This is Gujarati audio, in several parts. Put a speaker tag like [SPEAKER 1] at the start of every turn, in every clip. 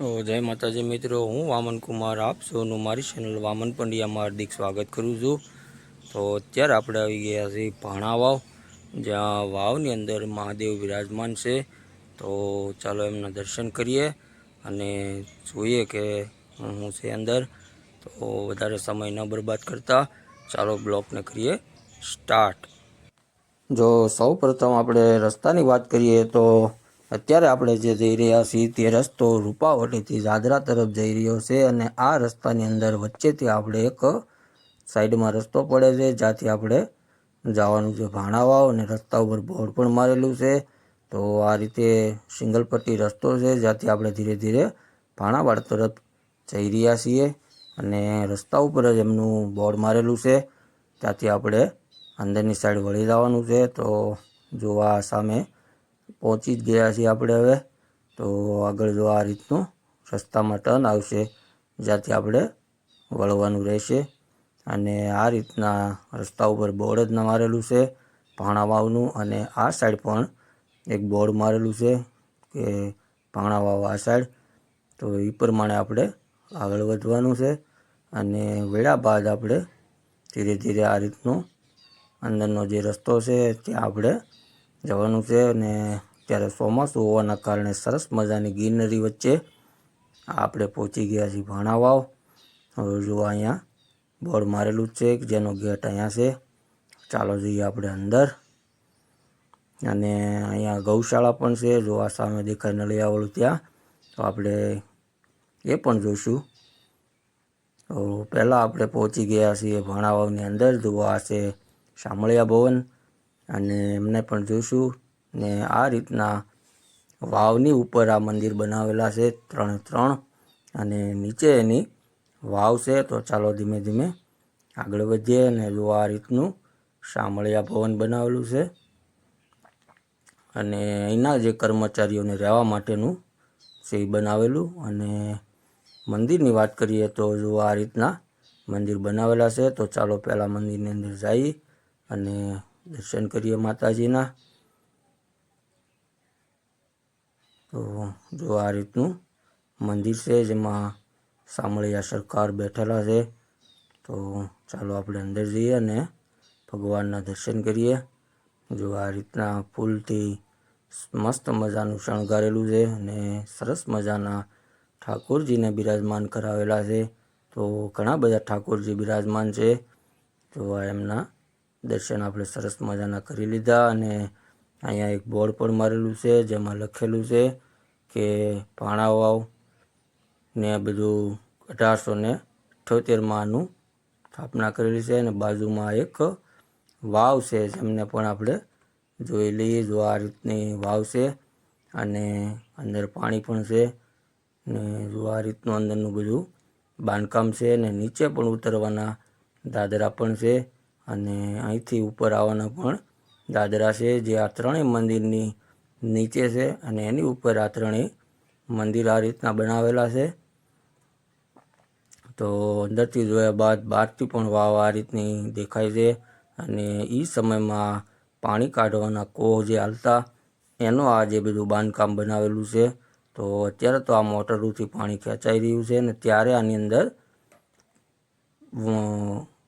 [SPEAKER 1] જય માતાજી મિત્રો. હું વામન કુમાર, આપ સૌનું મારી ચેનલ વામન પંડ્યામાં હાર્દિક સ્વાગત કરું છું. તો અત્યારે આપણે આવી ગયા છીએ ભાણા વાવ, જ્યાં વાવની અંદર મહાદેવ વિરાજમાન છે. તો ચાલો એમના દર્શન કરીએ અને જોઈએ કે હું છે અંદર. તો વધારે સમય ન બરબાદ કરતા ચાલો બ્લોકને કરીએ સ્ટાર્ટ. જો સૌ પ્રથમ આપણે રસ્તાની વાત કરીએ તો અત્યારે આપણે જે જઈ રહ્યા છીએ તે રસ્તો રૂપાવટીથી જાદરા તરફ જઈ રહ્યો છે અને આ રસ્તાની અંદર વચ્ચેથી આપણે એક સાઈડમાં રસ્તો પડે છે, જ્યાંથી આપણે જવાનું છે ભાણાવાવ અને રસ્તા ઉપર બોર્ડ પણ મારેલું છે. તો આ રીતે સિંગલ પટ્ટી રસ્તો છે, જ્યાંથી આપણે ધીરે ધીરે ભાણાવાડ તરફ જઈ રહ્યા છીએ અને રસ્તા ઉપર જ એમનું બોર્ડ મારેલું છે. ત્યાંથી આપણે અંદરની સાઈડ વળી જવાનું છે. તો જો આ સામે પહોંચી જ ગયા છીએ આપણે હવે. તો આગળ જો આ રીતનું રસ્તામાં ટર્ન આવશે, જ્યાંથી આપણે વળવાનું રહેશે. અને આ રીતના રસ્તા ઉપર બોર્ડ જ મારેલું છે ભાણાવાવનું અને આ સાઈડ પણ એક બોર્ડ મારેલું છે કે ભાણાવાવ આ સાઈડ. તો એ પ્રમાણે આપણે આગળ વધવાનું છે. અને વેળા બાદ આપણે ધીરે ધીરે આ રીતનું અંદરનો જે રસ્તો છે, ત્યાં આપણે જવાનું છે. અને ત્યારે ચોમાસું હોવાના કારણે સરસ મજાની ગ્રીનરી વચ્ચે આપણે પહોંચી ગયા છીએ ભાણાવાવ. હવે જો અહીંયા બોર્ડ મારેલું છે જેનો ગેટ અહીંયા છે. ચાલો જઈએ આપણે અંદર. અને અહીંયા ગૌશાળા પણ છે, જો આ સામે દેખાય નળિયાવાળું ત્યાં, તો આપણે એ પણ જોઈશું. તો પહેલાં આપણે પહોંચી ગયા છીએ ભાણાવાવની અંદર, જો આ છે શામળિયા ભવન. અને એમને પણ જોઈશું. ને આ રીતના વાવની ઉપર આ મંદિર બનાવેલા છે ત્રણે ત્રણ અને નીચે એની વાવ છે. તો ચાલો ધીમે ધીમે આગળ વધીએ અને જો આ રીતનું શામળિયા ભવન બનાવેલું છે અને અહીંના જે કર્મચારીઓને રહેવા માટેનું છે એ બનાવેલું. અને મંદિરની વાત કરીએ તો જો આ રીતના મંદિર બનાવેલા છે તો ચાલો પહેલાં મંદિરની અંદર જઈએ અને દર્શન કરીએ માતાજીના. તો જો આ રીતનું મંદિર છે, જેમાં સામળિયા સરકાર બેઠેલા છે, તો ચાલો આપણે અંદર જઈએ અને ભગવાનના દર્શન કરીએ. જો આ રીતના ફૂલથી મસ્ત મજાનું શણગારેલું છે અને સરસ મજાના ઠાકોરજીને બિરાજમાન કરાવેલા છે, તો ઘણા બધા ઠાકોરજી બિરાજમાન છે. તો એમના દર્શન આપણે સરસ મજાના કરી લીધા અને અહીંયા એક બોર્ડ પણ મારેલું છે, જેમાં લખેલું છે કે ભાણા વાવ ને બધું અઢારસો ને અઠ્યોતેરમાં આનું સ્થાપના કરેલી છે અને બાજુમાં એક વાવ છે જેમને પણ આપણે જોઈ લઈએ જો આ રીતની વાવ છે અને અંદર પાણી પણ છે ને જો આ રીતનું અંદરનું બધું બાંધકામ છે અને નીચે પણ ઉતરવાના દાદરા પણ છે અને અહીંથી ઉપર આવવાના પણ દાદરા છે, જે આ ત્રણેય મંદિરની નીચે છે અને એની ઉપર આ ત્રણેય મંદિર આ રીતના બનાવેલા છે. તો અંદરથી જોયા બાદ બહારથી પણ વાવ આ રીતની દેખાય છે અને એ સમયમાં પાણી કાઢવાના કોહ જે હાલતા, એનો આ જે બધું બાંધકામ બનાવેલું છે. તો અત્યારે તો આ મોટરોથી પાણી ખેંચાઈ રહ્યું છે અને ત્યારે આની અંદર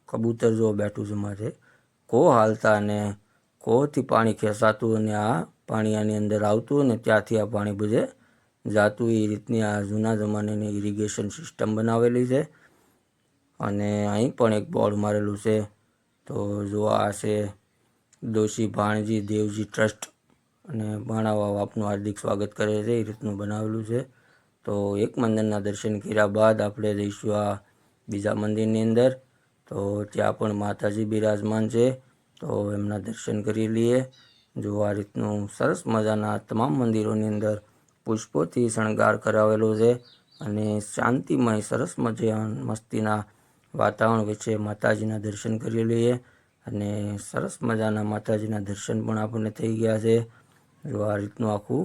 [SPEAKER 1] કબૂતર જો બેઠું છે માથે કો હાલતા અને કોહથી પાણી ખેંચાતું અને આ પાણી આની અંદર આવતું અને ત્યાંથી આ પાણી બધે જાતું, એ રીતની આ જૂના જમાનાની ઇરિગેશન સિસ્ટમ બનાવેલી છે. અને અહીં પણ એક બોર્ડ મારેલું છે. તો જો આ છે દોશી ભાણજી દેવજી ટ્રસ્ટ અને ભાણાવાવ આપનું હાર્દિક સ્વાગત કરે છે, એ રીતનું બનાવેલું છે. તો એક મંદિરના દર્શન કર્યા બાદ આપણે જઈશું આ બીજા મંદિરની અંદર. તો ત્યાં પણ માતાજી બિરાજમાન છે. તો એમના દર્શન કરી લઈએ. જો આ રીતનું સરસ મજાના તમામ મંદિરોની અંદર પુષ્પોથી શણગાર કરાવેલો છે અને શાંતિમય, સરસ મજા મસ્તીના વાતાવરણ વચ્ચે માતાજીના દર્શન કરી લઈએ અને સરસ મજાના માતાજીના દર્શન પણ આપણને થઈ ગયા છે. જો આ રીતનું આખું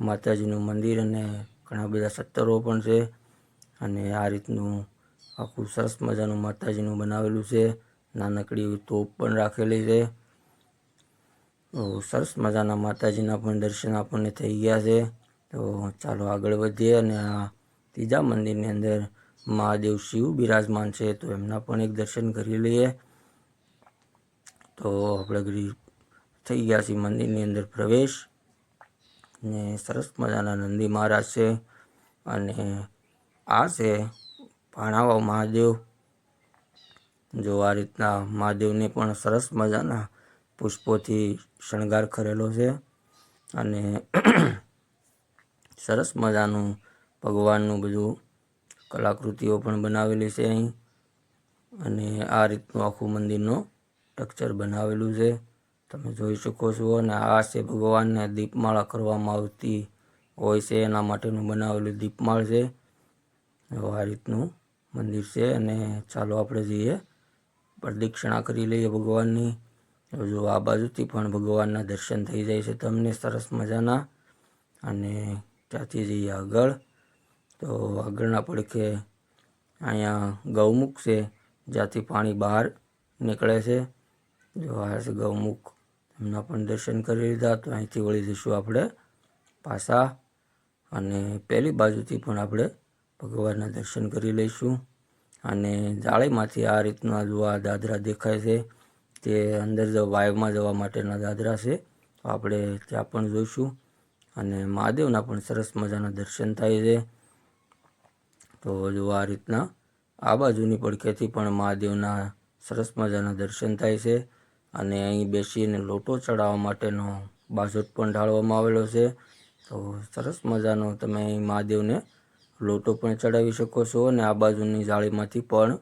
[SPEAKER 1] માતાજીનું મંદિર અને ઘણા બધા સત્તરો પણ છે અને આ રીતનું આખું સરસ મજાનું માતાજીનું બનાવેલું છે. નાનકડી તોપ પણ રાખેલી છે. તો સરસ મજાના માતાજીના પણ દર્શન આપણને થઈ ગયા છે. તો ચાલો આગળ વધીએ અને આ ત્રીજા મંદિરની અંદર મહાદેવ શિવ બિરાજમાન છે તો એમના પણ એક દર્શન કરી લઈએ. તો આપણે થઈ ગયા છીએ મંદિરની અંદર પ્રવેશ. ને સરસ મજાના નંદી મહારાજ છે. અને આ છે ભાણાવા મહાદેવ. જો આ રીતના મહાદેવને પણ સરસ મજાના પુષ્પોથી શણગાર કરેલો છે અને સરસ મજાનું ભગવાનનું બધું કલાકૃતિઓ પણ બનાવેલી છે અહીં. અને આ રીતનું આખું મંદિરનું સ્ટ્રક્ચર બનાવેલું છે. તમે જોઈ શકો છો અને આ છે ભગવાનને દીપમાળા કરવામાં આવતી હોય છે. એના માટેનું બનાવેલું દીપમાળ છે. આ રીતનું મંદિર છે અને ચાલો આપણે જઈએ પ્રદક્ષિણા કરી લઈએ ભગવાનની. જો આ બાજુથી પણ ભગવાનના દર્શન થઈ જાય છે તમને સરસ મજાના. અને ત્યાંથી જઈએ આગળ. તો આગળના પડખે અહીંયા ગૌમુખ છે, જ્યાંથી પાણી બહાર નીકળે છે. જો આ છે ગૌમુખ, એમના પણ દર્શન કરી લીધા. તો અહીંથી વળી જઈશું આપણે પાછા. અને પહેલી બાજુથી પણ આપણે ભગવાનના દર્શન કરી લઈશું. અને જાળીમાંથી આ રીતના જો આ દાદરા દેખાય છે તે અંદર જ વાયુમાં જવા માટેના દાદરા છે. તો આપણે ત્યાં પણ જોઈશું. અને મહાદેવના પણ સરસ મજાના દર્શન થાય છે. તો જો આ રીતના આ બાજુની પડખેથી પણ મહાદેવના સરસ મજાના દર્શન થાય છે. અને અહીં બેસીને લોટો ચડાવવા માટેનો બાજોટ પણ ઢાળવામાં આવેલો છે. તો સરસ મજાનો તમે અહીં મહાદેવને લોટો પણ ચડાવી શકો છો અને આ બાજુની જાળીમાંથી પણ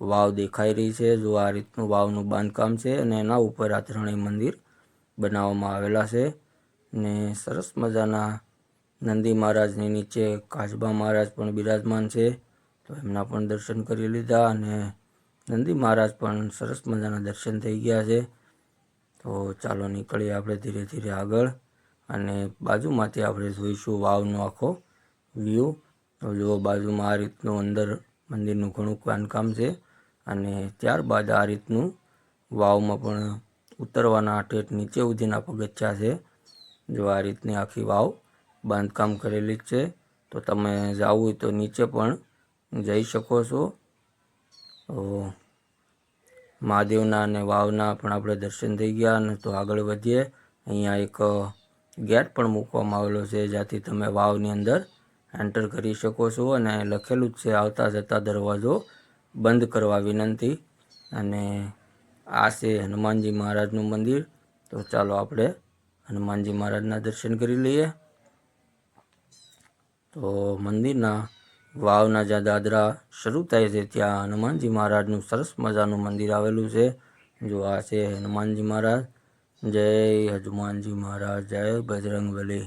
[SPEAKER 1] વાવ દેખાઈ રહી છે. જો આ રીતનું વાવનું બાંધકામ છે અને એના ઉપર આ ત્રણેય મંદિર બનાવવામાં આવેલા છે ને સરસ મજાના નંદી મહારાજની નીચે કાચબા મહારાજ પણ બિરાજમાન છે. તો એમના પણ દર્શન કરી લીધા અને નંદી મહારાજ પણ સરસ મજાના દર્શન થઈ ગયા છે. તો ચાલો નીકળીએ આપણે ધીરે ધીરે આગળ અને બાજુમાંથી આપણે જોઈશું વાવનો આખો વ્યૂ તો બાજુમાં આ રીતનું અંદર મંદિરનું ઘણું બાંધકામ છે અને ત્યારબાદ આ રીતનું વાવમાં પણ ઉતરવાના ઠેઠ નીચે સુધીના પગથિયા છે. જો આ રીતની આખી વાવ બાંધકામ કરેલી જ છે, તો તમે જવું હોય તો નીચે પણ જઈ શકો છો. મહાદેવના અને વાવના પણ આપણે દર્શન થઈ ગયા અને તો આગળ વધીએ. અહીંયા એક ગેટ પણ મૂકવામાં આવેલો છે, જ્યાંથી તમે વાવની અંદર એન્ટર કરી શકો છો અને લખેલું જ છે આવતા જતા દરવાજો બંધ કરવા વિનંતી. અને આ છે હનુમાનજી મહારાજનું મંદિર. તો ચાલો આપણે હનુમાનજી મહારાજના દર્શન કરી લઈએ. તો મંદિરના વાવના જ્યાં દાદરા શરૂ થાય છે, ત્યાં હનુમાનજી મહારાજનું સરસ મજાનું મંદિર આવેલું છે. જો આ છે હનુમાનજી મહારાજ. જય હનુમાનજી મહારાજ, જય બજરંગબલી.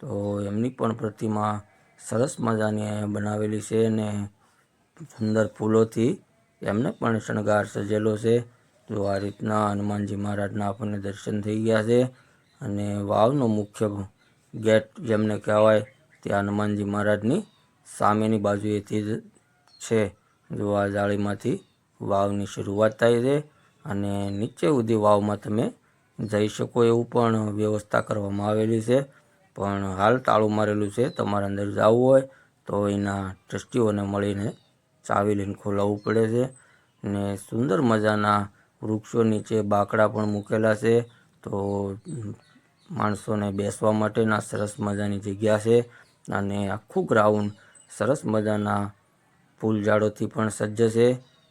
[SPEAKER 1] તો એમની પણ પ્રતિમા સરસ મજાની અહીંયા બનાવેલી છે અને સુંદર ફૂલોથી એમને પણ શણગાર સજેલો છે. જો આ રીતના હનુમાનજી મહારાજના આપણને દર્શન થઈ ગયા છે અને વાવનો મુખ્ય ગેટ જેમને કહેવાય, ત્યાં હનુમાનજી મહારાજની સામેની બાજુએથી જ છે. જો આ જાળીમાંથી વાવની શરૂઆત થાય છે અને નીચે સુધી વાવમાં તમે જઈ શકો એવું પણ વ્યવસ્થા કરવામાં આવેલી છે. પણ હાલ તાળું મારેલું છે. તમારે અંદર જવું હોય તો એના ટ્રસ્ટીઓને મળીને ચાવી લઈને ખોલાવવું પડે છે. ને સુંદર મજાના વૃક્ષો નીચે બાકડા પણ મૂકેલા છે. તો માણસોને બેસવા માટેના સરસ મજાની જગ્યા છે. અને આખું ગ્રાઉન્ડ સરસ મજાના ફૂલ ઝાડોથી પણ સજ્જ છે.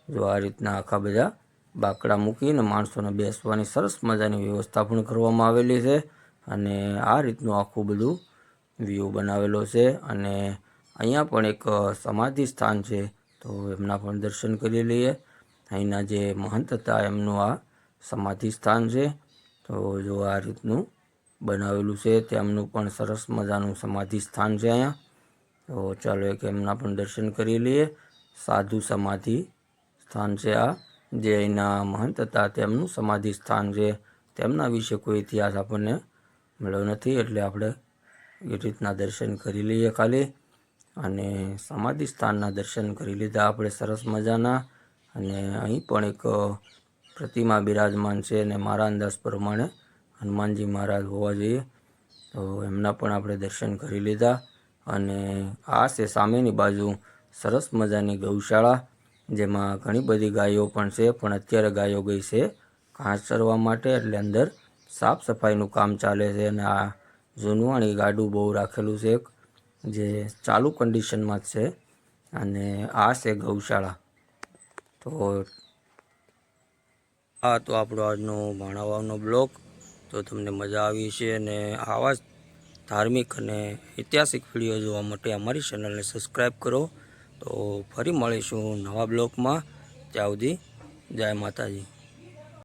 [SPEAKER 1] જો આ રીતના આખા બધા બાકડા મૂકીને માણસોને બેસવાની સરસ મજાની વ્યવસ્થા પણ કરવામાં આવેલી છે. અને આ રીતનું આખું બધું વ્યૂ બનાવેલો છે અને અહીંયા પણ એક સમાધિ સ્થાન છે. તો એમના પણ દર્શન કરી લઈએ. અહીંના જે મહંત હતા એમનું આ સમાધિ સ્થાન છે. તો જો આ રીતનું બનાવેલું છે તેમનું પણ સરસ મજાનું સમાધિ સ્થાન છે અહીંયા. તો ચાલો એક એમના પણ દર્શન કરી લઈએ. સાધુ સમાધિ સ્થાન છે આ. જે અહીંના મહંત હતા તેમનું સમાધિ સ્થાન છે. તેમના વિશે કોઈ ઇતિહાસ આપણને મળ્યો નથી, એટલે આપણે એ રીતના દર્શન કરી લઈએ ખાલી. અને સમાધિ સ્થાનના દર્શન કરી લીધા આપણે, સરસ મજાના. અને અહીં પણ એક પ્રતિમા બિરાજમાન છે અને મારા અંદાજ પ્રમાણે હનુમાનજી મહારાજ હોવા જોઈએ. તો એમના પણ આપણે દર્શન કરી લીધા. અને આ છે સામેની બાજુ સરસ મજાની ગૌશાળા, જેમાં ઘણી બધી ગાયો પણ છે, પણ અત્યારે ગાયો ગઈ છે. ઘાસ ચરવા માટે એટલે અંદર સાફ સફાઈનું કામ ચાલે છે અને આ જૂનવાણી ગાડું બહુ રાખેલું છે એક, જે ચાલુ કન્ડિશનમાં જ છે અને આ છે ગૌશાળા. તો આ તો આપણો આજનો ભણાવવાનો બ્લોગ તો તમને મજા આવી છે અને આવા જ ધાર્મિક અને ઐતિહાસિક વીડિયો જોવા માટે અમારી ચેનલને સબસ્ક્રાઈબ કરો. તો ફરી મળીશું નવા બ્લોગમાં ત્યાં સુધી જય માતાજી.